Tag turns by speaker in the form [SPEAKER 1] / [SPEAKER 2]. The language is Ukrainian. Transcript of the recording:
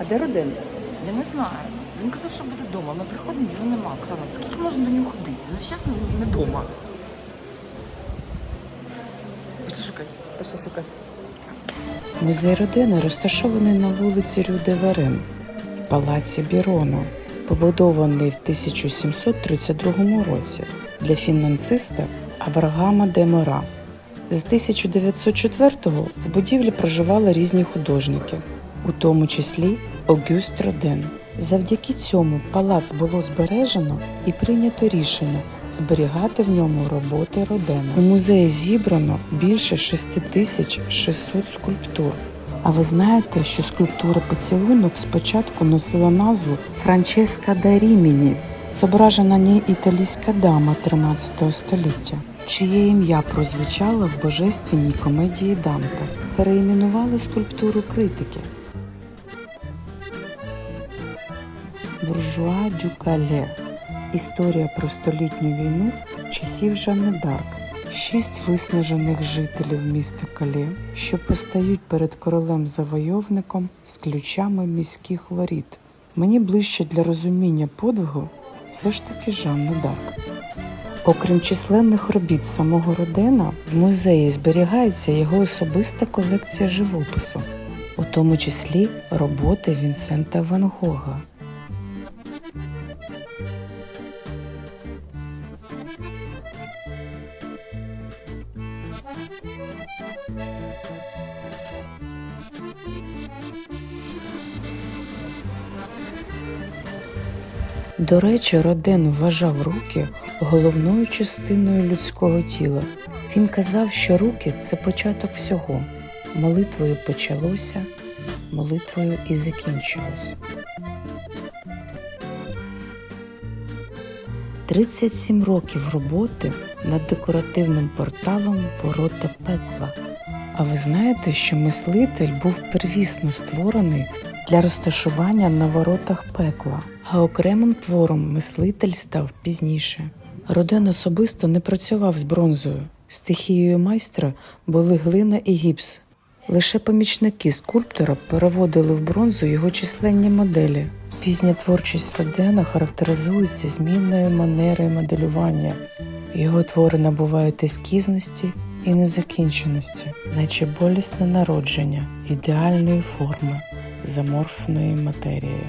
[SPEAKER 1] А де родин?
[SPEAKER 2] Я не знаю. Він казав, що буде вдома. Ми приходимо, його нема. Оксана, скільки можна до нього ходити? Ну, чесно, не вдома. Пішли шукати.
[SPEAKER 1] Пішли шукати.
[SPEAKER 3] Музей родини розташований на вулиці Рюдеверен в палаці Бірона, побудований в 1732 році для фінансиста Абрагама де Мора. З 1904-го в будівлі проживали різні художники, у тому числі Огюст Роден. Завдяки цьому палац було збережено і прийнято рішення зберігати в ньому роботи Родена. У музеї зібрано більше 6600 скульптур. А ви знаєте, що скульптура поцілунок спочатку носила назву Франческа да Ріміні, зображена на ній італійська дама 13 століття, чиє ім'я прозвучало в божественній комедії Данте. Переіменували скульптуру критики. Буржуа дю Кале. Історія про столітню війну часів Жанни Дарк. Шість виснажених жителів міста Кале, що постають перед королем-завойовником з ключами міських воріт. Мені ближче для розуміння подвигу все ж таки Жанна Дарк. Окрім численних робіт самого Родена, в музеї зберігається його особиста колекція живопису, у тому числі роботи Вінсента Ван Гога. До речі, Роден вважав руки головною частиною людського тіла. Він казав, що руки це початок всього. Молитвою почалося, молитвою і закінчилось. 37 років роботи над декоративним порталом Ворота пекла. А ви знаєте, що мислитель був первісно створений для розташування на воротах пекла, а окремим твором мислитель став пізніше. Роден особисто не працював з бронзою. Стихією майстра були глина і гіпс. Лише помічники скульптора переводили в бронзу його численні моделі. Пізня творчість Родена характеризується змінною манерою моделювання. Його твори набувають ескізності і незакінченості, наче болісне народження ідеальної форми заморфної матерії.